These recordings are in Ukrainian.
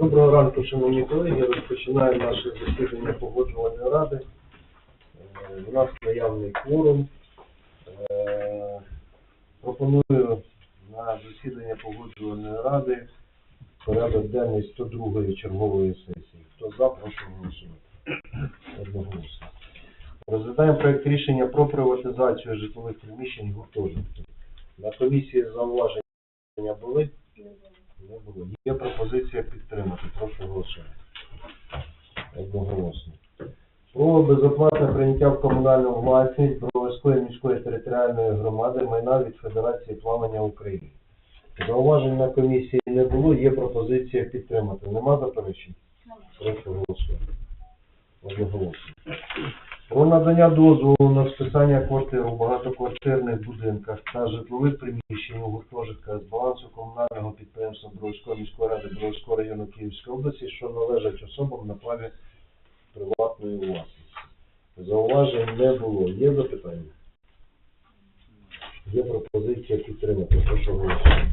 Доброго ранку, шановні колеги. Розпочинаємо наше засідання погоджувальної ради. Е, У нас наявний кворум. Е, Пропоную на засідання погоджувальної ради порядок денний 102 чергової сесії. Хто за, прошу голосувати. Одноголосно. Розглядаємо проект рішення про приватизацію житлових приміщень гуртожитків. На комісії зауваження були? Не було. Є пропозиція підтримати. Прошу голосувати. Одноголосно. Про безоплатне прийняття в комунальну власність Броварської міської територіальної громади майна від Федерації плавання України. Зауважень на комісії не було, є пропозиція підтримати. Нема заперечень? Прошу голосувати. Одноголосно. Про надання дозволу на списання квартир у багатоквартирних будинках та житлових приміщень у гуртожитках з балансу комунального підприємства Бровської міської ради Бровського району Київської області, що належать особам на праві приватної власності. Зауважень не було. Є запитання? Є пропозиція підтримати. Прошу голосувати.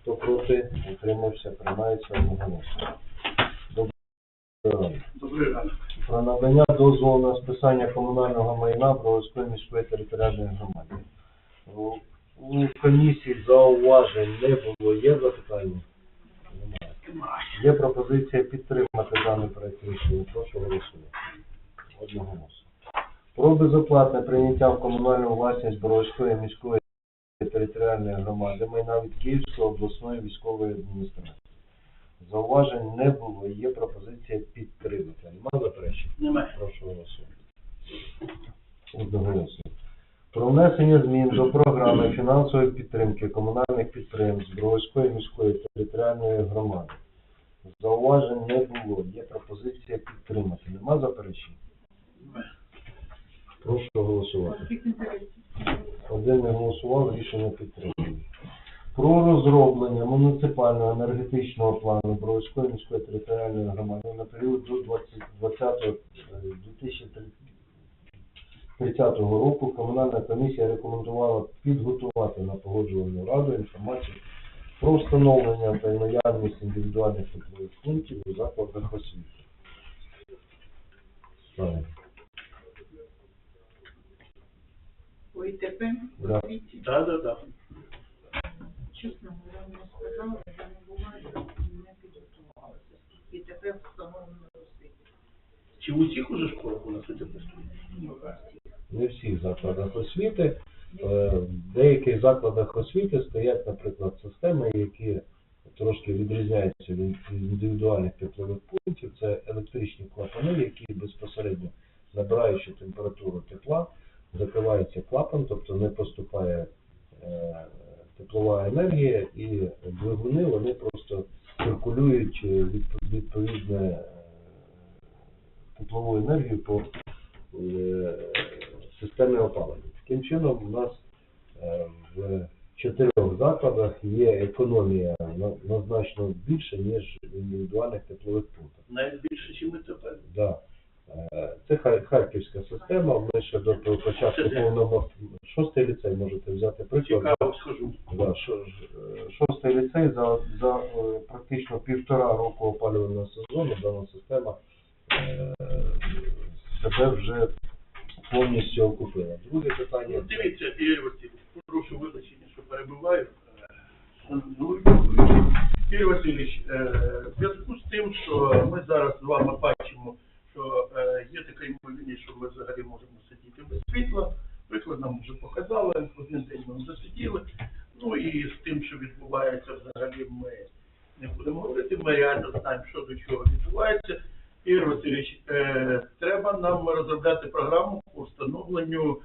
Хто проти, утримався, приймається одноголосно. Доброго ранку. Добрий ранок. Про надання дозволу на списання комунального майна Броварської міської територіальної громади. У- комісії зауважень не було. Є запитання? Немає. Є пропозиція підтримати даний проект рішення. Прошу голосувати. Одноголосно. Про безоплатне прийняття в комунальну власність Боровської міської територіальної громади майна від Київської обласної військової адміністрації. Зауважень не було. Є пропозиція підтримати. Нема заперечень? Немає. Прошу голосувати. Одноголосно. Про внесення змін до програми фінансової підтримки комунальних підприємств Броварської міської територіальної громади. Зауважень не було. Є пропозиція підтримати. Нема заперечень? Прошу голосувати. Один не голосував, рішення підтримано. Про розроблення муніципального енергетичного плану Броварської міської територіальної громади на період до 20 20 е, 2030 року комунальна комісія рекомендувала підготувати на погоджувальну раду інформацію про встановлення та наявність індивідуальних теплових пунктів у закладах освіти. Правильно. Ой, ТП, Да. Так, так, так. Чесно говоря, не сказала, я не буваю, не підготувалася. Встановлено. Чи в усіх уже школах у нас це закладах освіти. Е, В деяких закладах освіти стоять, наприклад, системи, які трошки відрізняються від індивідуальних теплових пунктів. Це електричні клапани, які безпосередньо набираючи температуру тепла, закривається клапан, тобто не поступає е, теплова енергія, і двигуни вони просто циркулюють е, відп- відповідне е, теплову енергію по системі опалення. Таким чином, у нас е, в чотирьох закладах є економія на, на значно більше, ніж в індивідуальних теплових пунктах. Навіть більше, ніж ми тепер. Да. Е, Це Хар- харківська система. Ми ще до початку повного шостий ліцей можете взяти приклад. Цікаво схожу. Да, е, шостий ліцей за, за практично півтора року опалювального сезону дана система себе вже повністю окупила. Друге питання. Дивіться, Ігор Васильович, прошу вибачення, що перебиваю. Е, ну, Ігор Васильович, е, в зв'язку з тим, що ми зараз з вами бачимо, що е, є така ймовірність, що ми взагалі можемо сидіти без світла. Приклад нам вже показали, один день ми засиділи. Ну і з тим, що відбувається взагалі, ми не будемо говорити. Ми реально знаємо, що до чого відбувається. Ігор Васильович, е, треба нам розробляти програму по встановленню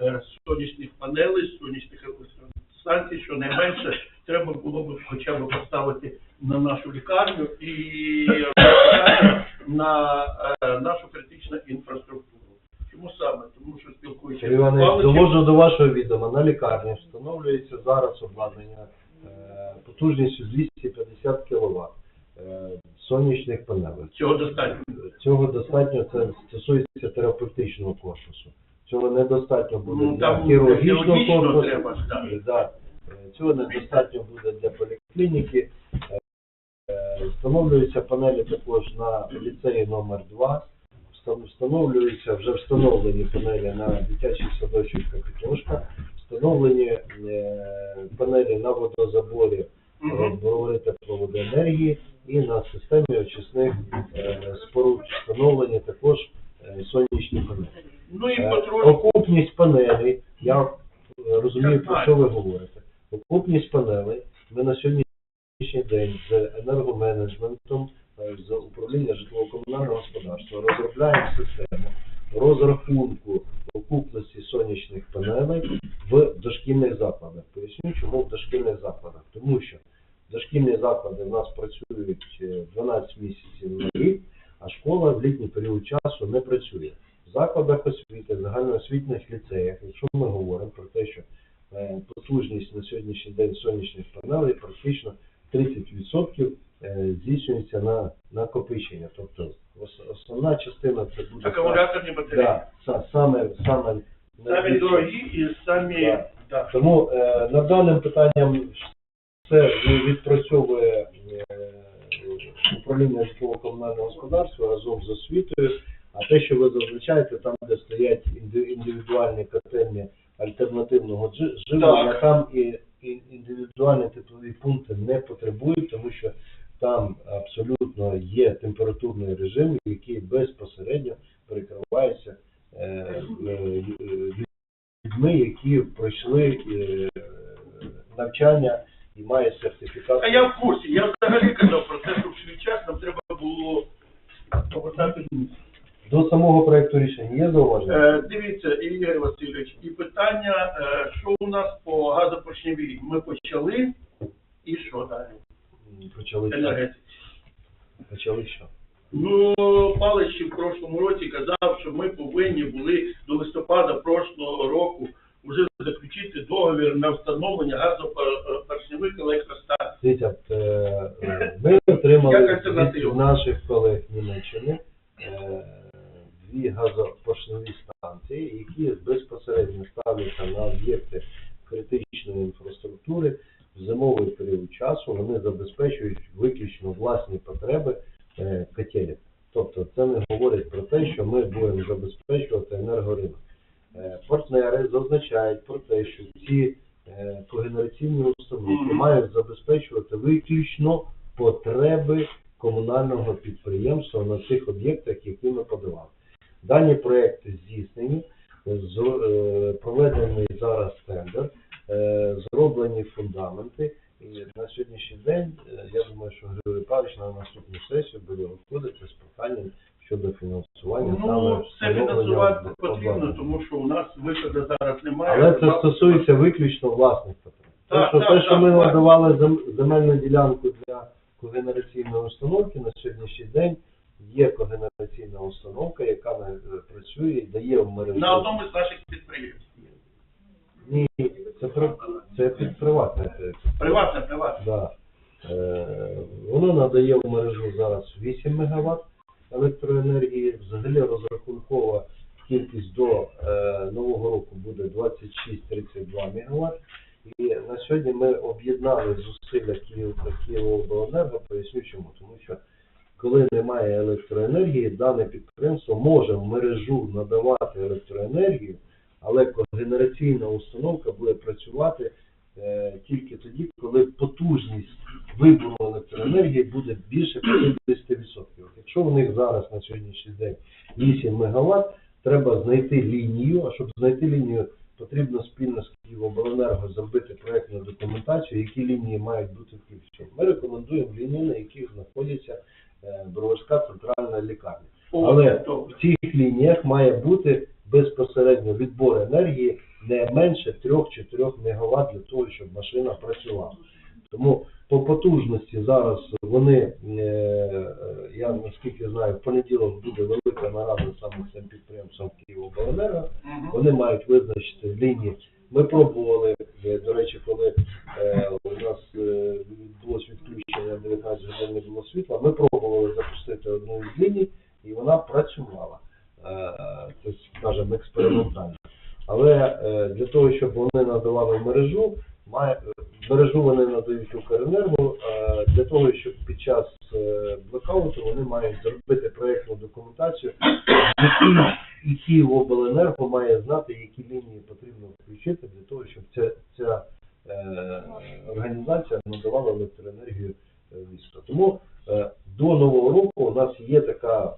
е, сонячних панелей, сонячних електростанцій, що найменше треба було б хоча б поставити на нашу лікарню і на е, нашу критичну інфраструктуру. Чому саме? Тому що спілкуючись Павловичем, доводжу до вашого відома. На лікарні встановлюється зараз обладнання потужністю 250 кВт сонячних панелей. цього достатньо. Цього достатньо, це стосується терапевтичного корпусу. Цього недостатньо буде Ну, для хірургічного корпусу. треба. Да. Е, Цього недостатньо буде для поліклініки. Е, Встановлюються панелі також на ліцеї номер 2 Встановлюються вже встановлені панелі на дитячий садочок Капітошка. Встановлені е, панелі на водозаборі Мгм. бровари тепловодоенергії і на системі очисних е, споруд встановлені також е, сонячні панелі. Ну і Е, потрошку. Окупність панелей, я е, розумію, про що ви говорите. Окупність панелей ми на сьогоднішній день з енергоменеджментом, е, з управління житлово-комунального господарства розробляємо систему розрахунку окупності сонячних панелей в дошкільних закладах. Поясню, чому в дошкільних закладах. Тому що дошкільні заклади в нас працюють е, 12 місяців на рік, а школа в літній період часу не працює. В закладах освіти, загальноосвітніх ліцеях, якщо ми говоримо про те, що е, потужність на сьогоднішній день сонячних панелей практично 30% е, здійснюється на накопичення. Тобто ос- основна частина це буде Акумуляторні батареї. да, са- саме саме Самі найбільше. дорогі і самі. Да. Да. Тому е, над даним питанням це відпрацьовує е, управління житлово-комунального господарства разом з освітою. А те, що ви зазначаєте, там, де стоять інди- індивідуальні котельні альтернативного джи- живлення, Так. там і, і індивідуальні теплові пункти не потребують, тому що там абсолютно є температурний режим, який безпосередньо перекривається е, е, людьми, які пройшли е, навчання і мають сертифікат. А я в курсі. Я взагалі казав про те, що в свій час нам треба було повертати. До самого проекту рішення є зауваження? Е, Дивіться, Ігор Васильович, і питання, е, що у нас по газопоршневій? Ми почали, і що далі? Почали що? Енергетики. Почали що? Ну, Палич ще в прошлому році казав, що ми повинні були до листопада прошлого року вже заключити договір на встановлення газопоршневих електростанцій. Дивіться, е, е, ми отримали Як від наших колег Німеччини е, дві газопоршневі станції, які безпосередньо ставляться на об'єкти критичної інфраструктури в зимовий період часу. Вони забезпечують виключно власні потреби е, котелів. Тобто це не говорить про те, що ми будемо забезпечувати енергоринок. Е, Партнери зазначають про те, що ці е, когенераційні установки Мгм. мають забезпечувати виключно потреби комунального підприємства на цих об'єктах, які ми подавали. Дані проекти здійснені, з- е, проведений зараз тендер, е, зроблені фундаменти. І на сьогоднішній день, е, я думаю, що Григорій на наступну сесію буде виходити з проханням щодо фінансування Ну, це фінансувати потрібно, тому що у нас виходу зараз немає. Але це стосується виключно власних потреб. Так, що, так, те, що так, ми так. надавали зем- земельну ділянку для когенераційної установки на сьогоднішній день є когенераційна установка, яка е, працює і дає в мережу. на одному з наших підприємств. Ні, це, при- це під приватне. Приватне, приватне. Да. Е, воно надає в мережу зараз 8 МВт електроенергії. Взагалі розрахункова кількість до е, нового року буде 26-32 МВт. І на сьогодні ми об'єднали зусилля Київ Києвобленерго, поясню чому. Тому що коли немає електроенергії, дане підприємство може в мережу надавати електроенергію, але когенераційна установка буде працювати е, тільки тоді, коли потужність вибору електроенергії буде більше 50%. Якщо у них зараз на сьогоднішній день 8 МВт, треба знайти лінію, а щоб знайти лінію, потрібно спільно з Києвобленерго зробити проєктну документацію, які лінії мають бути включені. Ми рекомендуємо лінії, на яких знаходиться е, Броварська центральна лікарня. Але в цих лініях має бути безпосередньо відбор енергії не менше 3-4 МВт для того, щоб машина працювала. Тому по потужності зараз вони, е, я наскільки знаю, в понеділок буде велика нарада саме цим підприємством Києвобленерго. Вони мають визначити лінії. Ми пробували, е, до речі, коли е, у нас відбулось відключення 19 годин не було світла, ми пробували запустити одну із ліній, і вона працювала. Це, скажімо, експериментально. Але для того, щоб вони надавали мережу, має, Бережу вони надають Укренерго, для того, щоб під час е, блекауту вони мають зробити проєктну документацію, і Київобленерго має знати, які лінії потрібно включити для того, щоб ця, ця е, організація надавала електроенергію е, місту. Тому е, до нового року у нас є така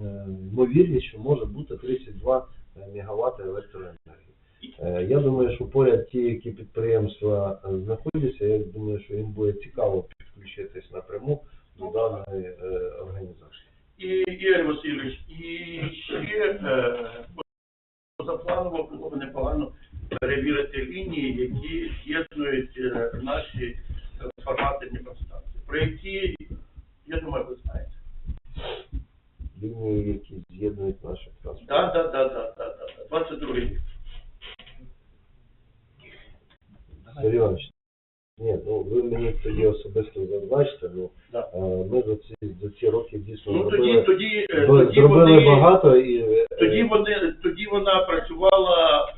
е, ймовірність, що може бути 32 МВт електроенергії. Е, Я думаю, що поряд ті, які підприємства е, знаходяться, я думаю, що їм буде цікаво підключитись напряму до даної е, організації. І Ігор Васильович, і ще позапланово було б непогано перевірити лінії, які з'єднують наші трансформаторні підстанції. Про які, я думаю, ви знаєте. Лінії, які з'єднують наші транспорт. Так, так, так, так, так, так. 22 рік. Сергій Іванович, ні, ну ви мені тоді особисто зазначте, ну Да. е, ми за ці, за ці роки дійсно Ну тоді, зробили, тоді, е, ви- тоді зробили вони, багато і е, тоді вони, тоді вона працювала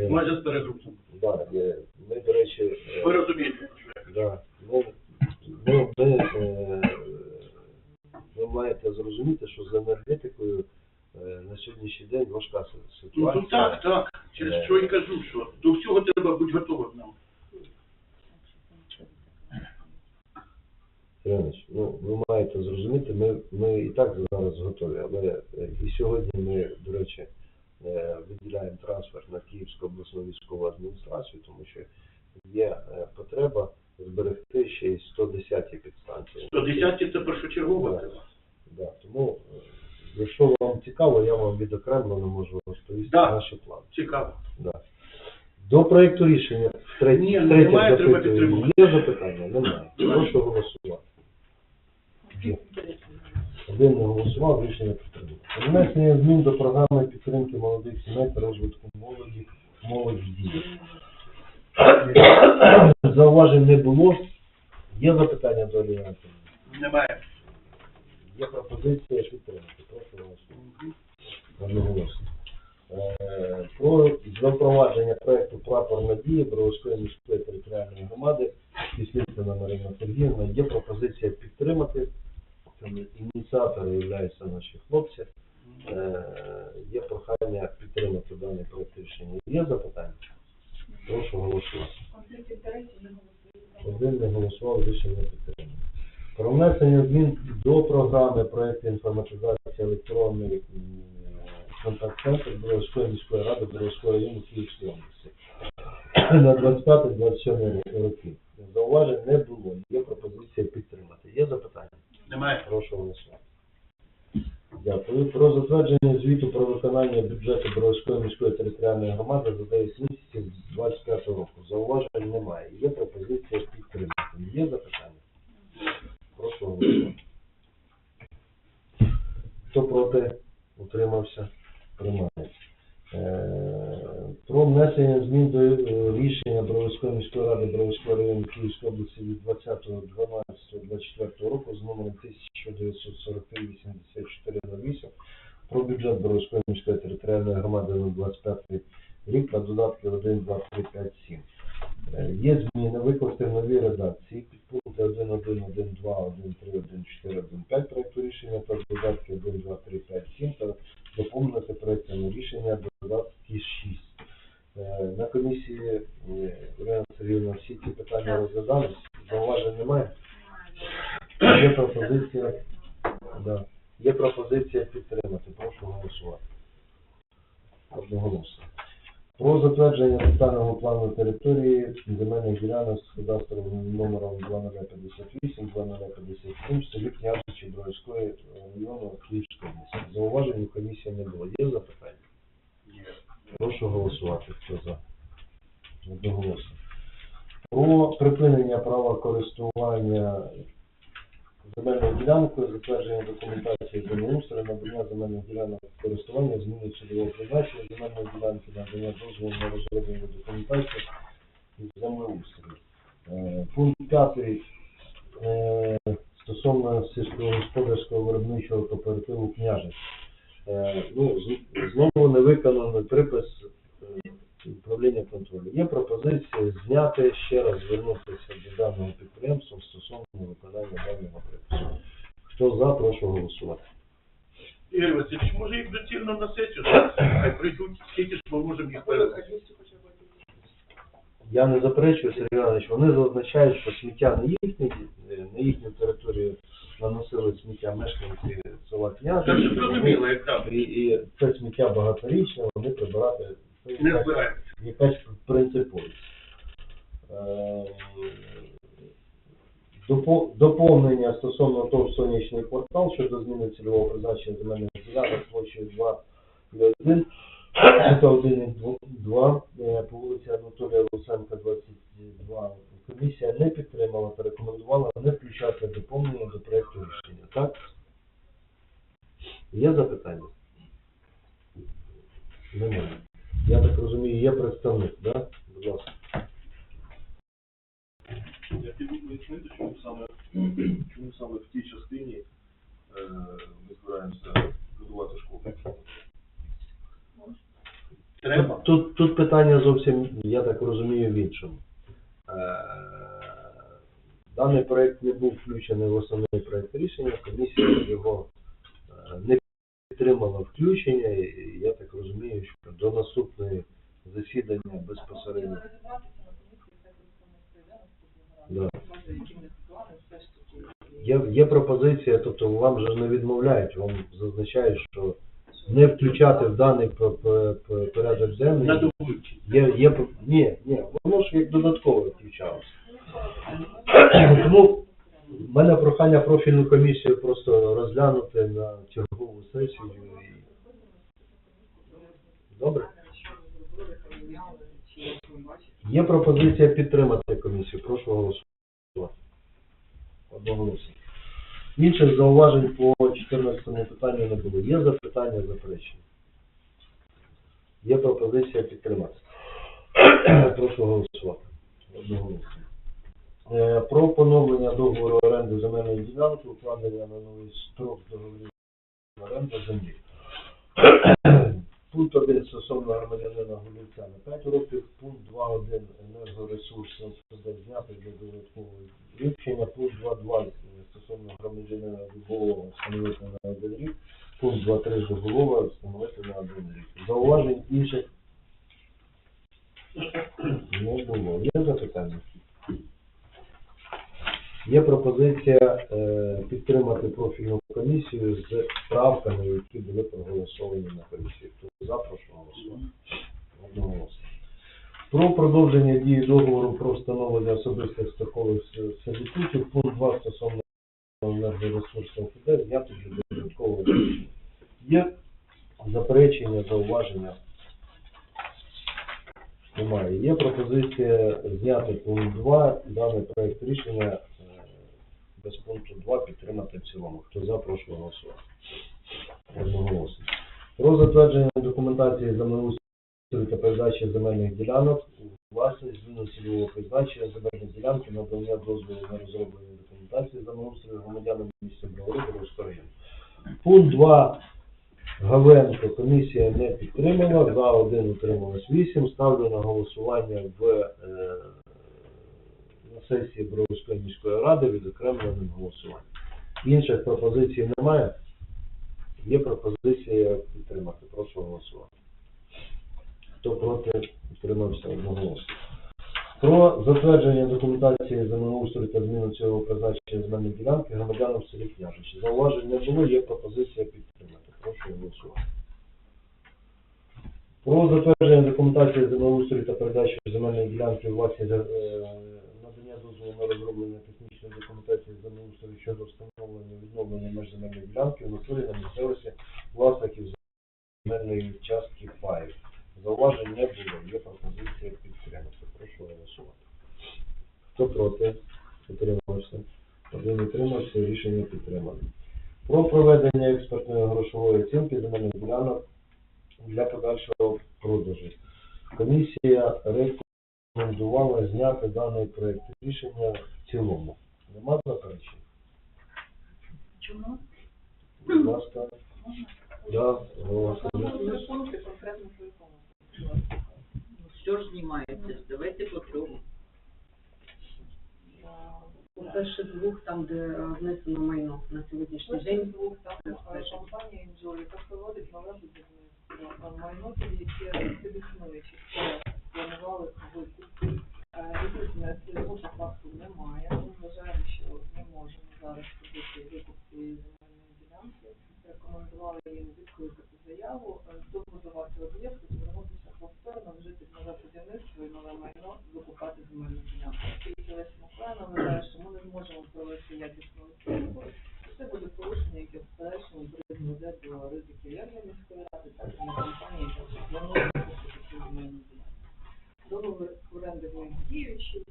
е, майже з перегрузом. да, е, ми, до речі, е, Ви розумієте, що я кажу? Да. Ну, ну, ми, е, ви маєте зрозуміти, що з енергетикою е, на сьогоднішній день важка си- Ну ситуація. то так, так. Через що і кажу, що до всього треба бути готовим нам. Сергій Іванович, ну, ви зрозуміти, ми, ми і так зараз готові, але е, і сьогодні ми, до речі, е, виділяємо трансфер на Київську обласну військову адміністрацію, тому що є е, потреба зберегти ще й 110-ті підстанції. 110-ті це першочергово. Да. Да, тому, якщо вам цікаво, я вам відокремлено можу розповісти Да. наші плани. Цікаво. Да. До проекту рішення втретє, Ні, ну, немає, треба підтримувати. Є запитання? Немає. Прошу голосувати. Один не голосував, рішення підтримано. Внесення змін до програми підтримки молодих сімей та розвитку молоді, молодь дітей. Зауважень не було. Є запитання до Олії? Немає. Є пропозиція підтримати. Прошу голосувати. Одноголосно. Е, Про запровадження проекту «Прапор надії» Бровської міської територіальної громади Кислицина Марина Сергіївна. Є пропозиція підтримати. Там Ініціатори являються наші хлопці. Е, Є прохання підтримати даний проект рішення. Є запитання? Прошу голосувати. Один не голосував, рішення підтримано. Про внесення змін до програми проєкту інформатизації електронної контакт-центру Бровської міської ради Бровського району Київської області на 25-27 роки. Зауважень не було. Є пропозиція підтримати. Є запитання? Немає. Прошу голосувати. Дякую. Про затвердження звіту про виконання бюджету Бровської міської територіальної громади за 9 місяців 25 року. Зауважень немає. Є пропозиція підтримати. Є запитання? Прошу голосувати. Хто проти? Утримався? Приймається. Про внесення змін до е, рішення Бровської міської ради Бровського району Київської області від 20.12.24 року з номером 1943-8408 про бюджет Бровської міської територіальної громади на 25 рік та додатки 1, 2, 3, 5, 7. Е, Є зміни викласти в новій редакції підпункти 1, 1, 1, 2, 1, 3, 1, 4, 1, 5 проекту рішення та додатки 1, 2, 3, 5, 7 та доповнити проектом рішення додатки 6. Е, На комісії е, Ірина Сергіївна всі ці питання розглядались, зауважень немає. Є пропозиція, да. Є пропозиція підтримати. Прошу голосувати. Одноголосно. Про затвердження детального плану території земельних ділянок з кадастровим номером 2058, 2057 в селі Княжичі Бровської району Київської області. Зауважень у комісії не було. Прошу голосувати. Хто за? Одноголосно. Про припинення права користування земельною ділянкою, затвердження документації землеустрою, надання земельних ділянок користування, зміни цільового призначення земельної ділянки, надання дозволу на розроблення документації землеустрою. Е, Пункт п'ятий е, стосовно сільськогосподарського виробничого кооперативу княжич. Е, Ну, знову не виконаний припис е, управління контролю. Є пропозиція зняти ще раз звернутися до даного підприємства стосовно виконання даного припису. Хто за, прошу голосувати. Ігор Васильович, може їх доцільно на сесію, зараз? хай прийдуть, скільки ж ми можемо їх перевести. Я не заперечую, Сергій Іванович, вони зазначають, що сміття на їхній, на їхню територію наносили сміття мешканці села Це зрозуміло, як там, І, і це сміття багаторічне, вони прибирати це не якась- збирається. якась принциповість. Допо- Доповнення стосовно того сонячний квартал щодо зміни цільового призначення земельних ділянок площею 2 1 1 і 2 е, по вулиці Анатолія Луценка, 22. Комісія не підтримала та рекомендувала не включати доповнення до проекту рішення. Так? Є запитання? Немає. Я так розумію, є представник, так? Да? Будь ласка. Я хотів пояснити, чому саме, чому саме в тій частині е, ми збираємося будувати школу. Треба. Тут, тут питання зовсім, я так розумію, в іншому. Е, Даний проект не був включений в основний проект рішення, комісія його е, не підтримала включення, і я так розумію, що до наступної засідання безпосередньо. Да. Є, є пропозиція, тобто вам же не відмовляють, вам зазначають, що не включати в даний порядок вивчити. Є, є, ні, ні, воно ж як додатково включалося. Тому в мене прохання профільну комісію просто розглянути на чергову сесію. Добре? Є пропозиція підтримати комісію. Прошу голосувати. Одноголосно. Інших зауважень по 14 питанню не було. Є запитання, заперечення? Є пропозиція підтримати. Прошу голосувати. Одноголосно. Е, Про поновлення договору оренди земельної ділянки, укладення на новий строк договорів оренди землі. Пункт 1 стосовно громадянина Гулівця на 5 років, пункт 2.1 енергоресурс НСЗ зняти для додаткового вивчення, пункт 2.2 стосовно громадянина Дубового встановити на один рік, пункт 2.3 Дубового встановити на один рік. Зауважень інших не було. Є запитання? Є пропозиція е, підтримати профільну комісію з правками, які були проголосовані на комісії. Хто за, прошу. Про продовження дії договору про встановлення особистих строкових с- сервітутів. Пункт 2 стосовно енергоресурсів ФД для додаткового вивчення. Є заперечення, зауваження? Немає. Є пропозиція зняти пункт 2, даний проект рішення без пункту 2 підтримати в цілому. Хто за, прошу голосувати. Про затвердження документації землеустрою та передачі земельних ділянок власність зміну цільового призначення земельних ділянки, надання дозволу на розроблення документації землеустрою громадянам місця Бровари Боровського району. Пункт 2 Гавенко комісія не підтримала, за один утрималось 8. Ставлю на голосування в е, на сесії Бровської міської ради відокремленим голосуванням. Інших пропозицій немає. Є пропозиція підтримати. Прошу голосувати. Хто проти, підтримався одноголосно. Про затвердження документації землеустрою та зміну цього призначення земельної ділянки громадянам в селі Княжичі. Зауважень не було, є пропозиція підтримати. Прошу голосувати. Про затвердження документації землеустрою та передачі земельної ділянки у власність е, надання дозволу на розроблення технічної документації землеустрою щодо встановлення відновлення меж земельної ділянки в натурі на місцевості власників земельної частки паїв. Зауважень не було, є пропозиція підтримати. Прошу голосувати. Хто проти? Утримався. Один утримався, рішення підтримано. Про проведення експертної грошової оцінки земельних ділянок для подальшого продажу. Комісія рекомендувала зняти даний проект рішення в цілому. Нема заперечень? Чому? Будь ласка. Да, голосуємо. Пункти конкретно по якому? все ж знімається, давайте по трьом. По-перше, двох, там, де е, внесено майно на сьогоднішній Перший день. звук, там е, компанія «Інжо», яка проводить будівництво. Там майно яке підіснуючи. Планували викуп. Е, Відповідно, цього факту немає. Ми вважаємо, що не можемо зараз робити викуп цієї земельної ділянки. Рекомендували їм відкликати заяву, е, добудувати об'єкт, звернутися повторно, вжити нове будівництво і нове майно, викупати земельну ділянку. Оскільки Леся Миколаївна вважає, що ми не зможемо провести якісну оцінку, це буде порушення, яке в подальшому призведе до ризиків як для міської ради, так і для компанії, яка планує викупити цю земельну ділянку. Договір оренди був діючий,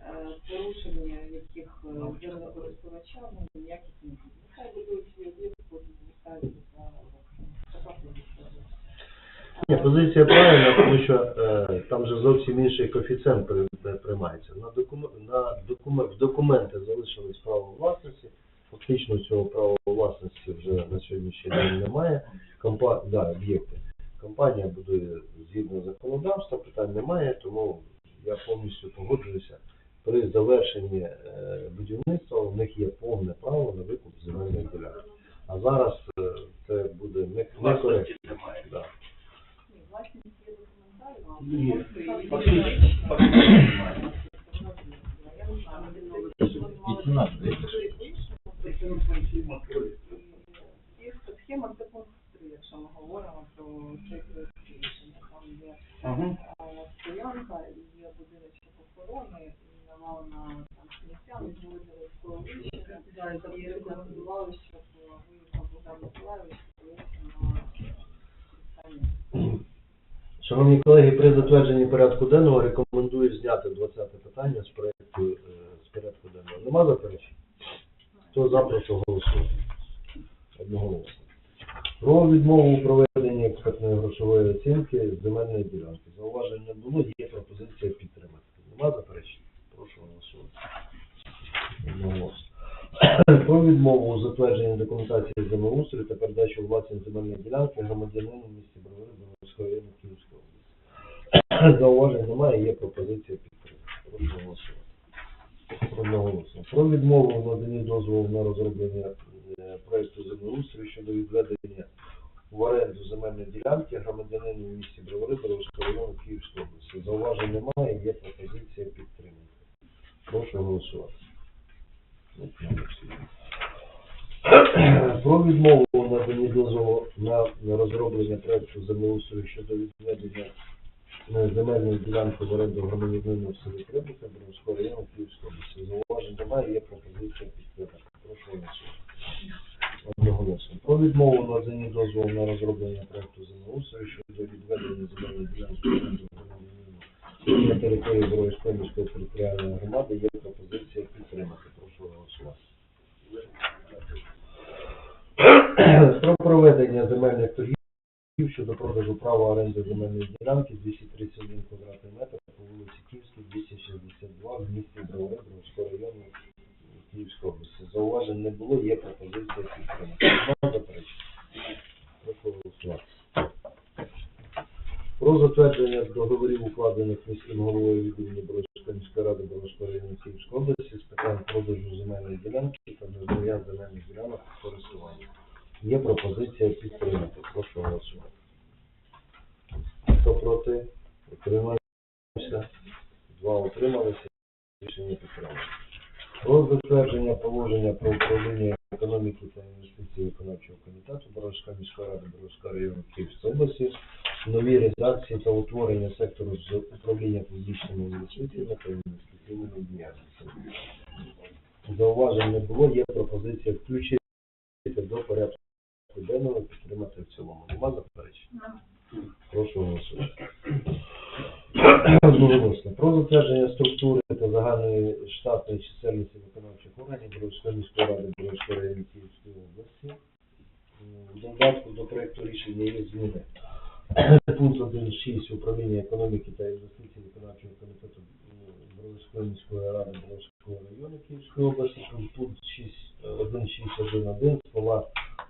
е, порушення яких е, землекористувача ну, ніяких не буде. Нехай будують свій об'єкт, потім звертаються за така позиція. Ні, позиція правильна, тому що е, там же зовсім інший коефіцієнт при- при- приймається. На докум... на докум... в документи залишилось право власності. Фактично цього права власності вже на сьогоднішній день немає. Компа... Да, об'єкти. Компанія будує згідно законодавства, питань немає, тому я повністю погоджуюся. При завершенні е, будівництва у них є повне право на викуп земельної ділянки. А зараз е, це буде не, не коректно. Власності немає. Да. Власність є документальна, а Ні, просто її фактично- юридична. фактично немає. Я не знаю, де це, що вони мали по-іншому, І схема це пункт 3, якщо ми говоримо про цей проект рішення. Там є Ага. е, стоянка, і є будиночок охорони, і навалена там сміття, відводили в коловище. Зараз і рекомендували, щоб е, виїхав Богдан Миколаївич, подивився на питання. Шановні колеги, при затвердженні порядку денного рекомендую зняти 20 питання з проекту е, з порядку денного. Нема заперечень? Хто за, прошу голосувати. Одноголосно. Про відмову у проведенні експертної грошової оцінки земельної ділянки. Зауважень не було, є пропозиція підтримати. Нема заперечень? Прошу Про відмову у затвердженні документації землеустрою та передачу у власність земельної ділянки громадянину місті Бровари Броварського району Київської області. Зауважень немає, є пропозиція підтримки. Про відмову в наданні дозволу на розроблення е, проекту землеустрою щодо відведення в оренду земельної ділянки громадянину місті Бровари Броварського району Київської області. Зауважень немає, є пропозиція підтримки. Прошу голосувати. Про відмову у наданні дозволу на розроблення проекту землеустрою щодо відведення е, земельної ділянки в оренду громадянину в селі Крибука, Бровського району Київської області. Зауважень немає, є пропозиція підтримати. Прошу голосувати. Одноголосно. Про відмову у наданні дозволу на розроблення проекту землеустрою щодо відведення земельної ділянки в оренду громадянину на території Бровської міської територіальної громади є пропозиція підтримати. Прошу голосувати. Про проведення земельних торгів щодо продажу права оренди земельної ділянки 231 квадратний метр по вулиці Київській, 262 в місті Бровари, Бровського району Київської області. Зауважень не було, є пропозиція підтримати. Прошу голосувати. Про затвердження договорів, укладених міським головою відділення Боровської міської ради району Київської області з питань продажу земельної ділянки та надання земельних ділянок користування. Є пропозиція підтримати. Прошу голосувати. Хто проти? Утримався? Два утрималися. Рішення підтримано. Про затвердження положення про управління економіки та інвестицій виконавчого комітету Боровської міської ради Боровського району Київської області нові редакції та утворення сектору з управління публічними інвестиціями та інвестиційними діяльностями. Зауважень не було, є пропозиція включити до порядку денного, підтримати в цілому. Нема заперечень? Прошу голосувати. Одноголосно. Про затвердження структури та загальної штатної чисельності виконавчих органів Боровської міської ради Боровського району Київської області. В додатку до проекту рішення є зміни. Пункт 1.6 управління економіки та інвестицій виконавчого комітету м, міської ради Боровського району Київської області. Пункт 6, 1.6.1.1 слова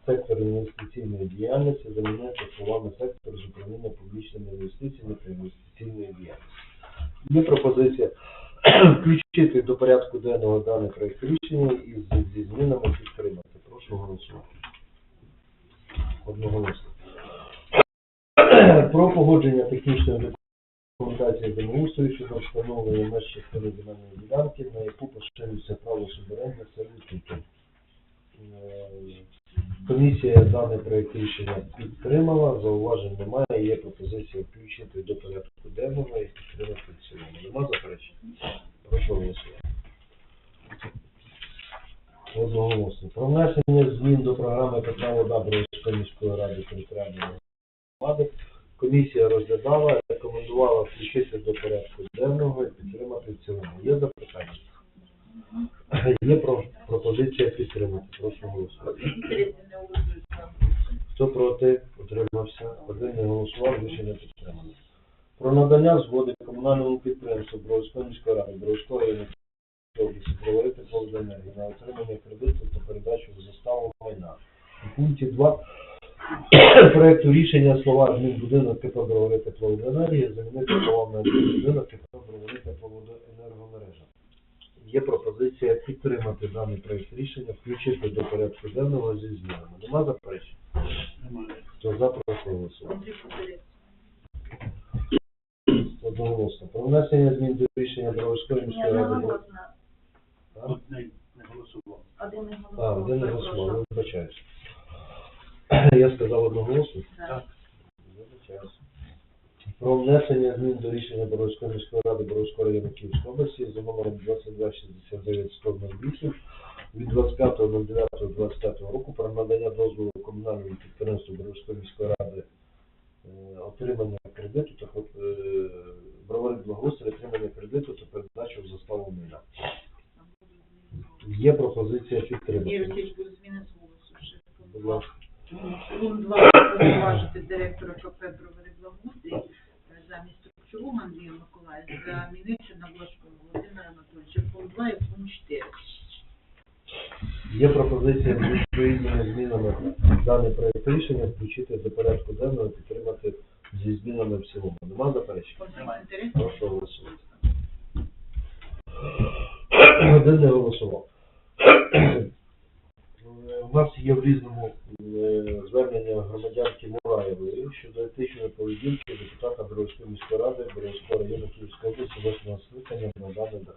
сектор інвестиційної діяльності замінити словами сектор з управління публічними інвестиціями та інвестиційної діяльності. Є пропозиція включити до порядку денного даний проект рішення і зі змінами підтримати. Прошу голосувати. Одноголосно. Про погодження технічної документації землеустрою щодо встановлення меж частини земельної ділянки, на яку поширюється право суверенних сервітуту. Е, Комісія даний проект рішення підтримала, зауважень немає, є пропозиція включити до порядку денного і підтримати в цілому. Нема заперечень? Прошу голосувати. Одноголосно. Про внесення змін до програми питна вода Бровської міської ради територіальної громади. Комісія розглядала, рекомендувала включити до порядку денного і підтримати в цілому. Є запитання? Є пропозиція підтримати. Прошу голосувати. Хто проти? Утримався. Один не голосував, рішення підтримано. Про надання згоди комунальному підприємству Бровської міської ради Бровської районної проводити енергії на отримання кредиту та передачу в заставу майна. У пункті 2 проекту рішення слова «Адмінбудинок КП Бровари тепловоенергії» замінити словами «Адмінбудинок КП Бровари тепловодоенергомережа». Є пропозиція підтримати даний проект рішення, включити до порядку денного зі змінами. Нема заперечень? Немає. Хто за, прошу голосувати. Одноголосно. Про внесення змін до рішення Броварської міської не ради. Не голосував. Один не А, голосував. один не голосував, вибачаюсь. Я сказав одноголосно? Так. Вибачаюсь. Про внесення змін до рішення Боровської міської ради Боровської району Київської області за номером 2269 від 25.09.25 року про надання дозволу комунальному підприємству Боровської міської ради е, отримання кредиту та хот- е, благоустрій, отримання кредиту та передачу в заставу майна. Є пропозиція підтримати. Олексійович, буде зміни. Будь ласка. Пункт 2 повноважити директора КП «Бровари Благоустрій» е, замість Топчугу Андрія Миколаївича замінити на Блажкому Володимира Анатолійовича. Пункт 2 і пункт 4. Є пропозиція з відповідними змінами даний проект рішення включити до порядку денного і підтримати зі змінами в цілому. Нема заперечень? Прошу голосувати. Один не голосував. У нас є в різному е, звернення громадянки Мураєвої щодо етичної поведінки депутата Бровської міської ради Бровського району Київської області восьмого скликання на даний день.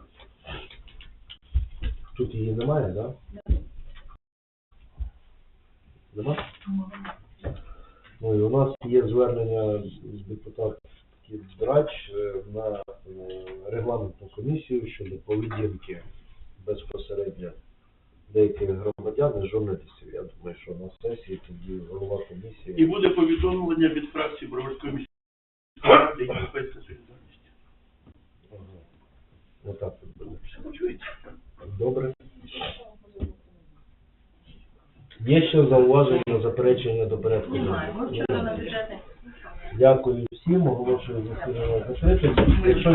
Тут її немає, так? Да? Нема? Ну і у нас є звернення депутатки Драч е, на е, регламентну комісію щодо поведінки безпосередньо деяких громадян і журналістів. Я думаю, що на сесії тоді голова комісії. І буде повідомлення від фракції Броварської міської ради Європейська солідарність. Ага. Отак от буде. Почуєте? Добре. Є ще зауваження, заперечення до порядку? Немає. Ми вчора на бюджетних Дякую всім, оголошую засідання закритим. Якщо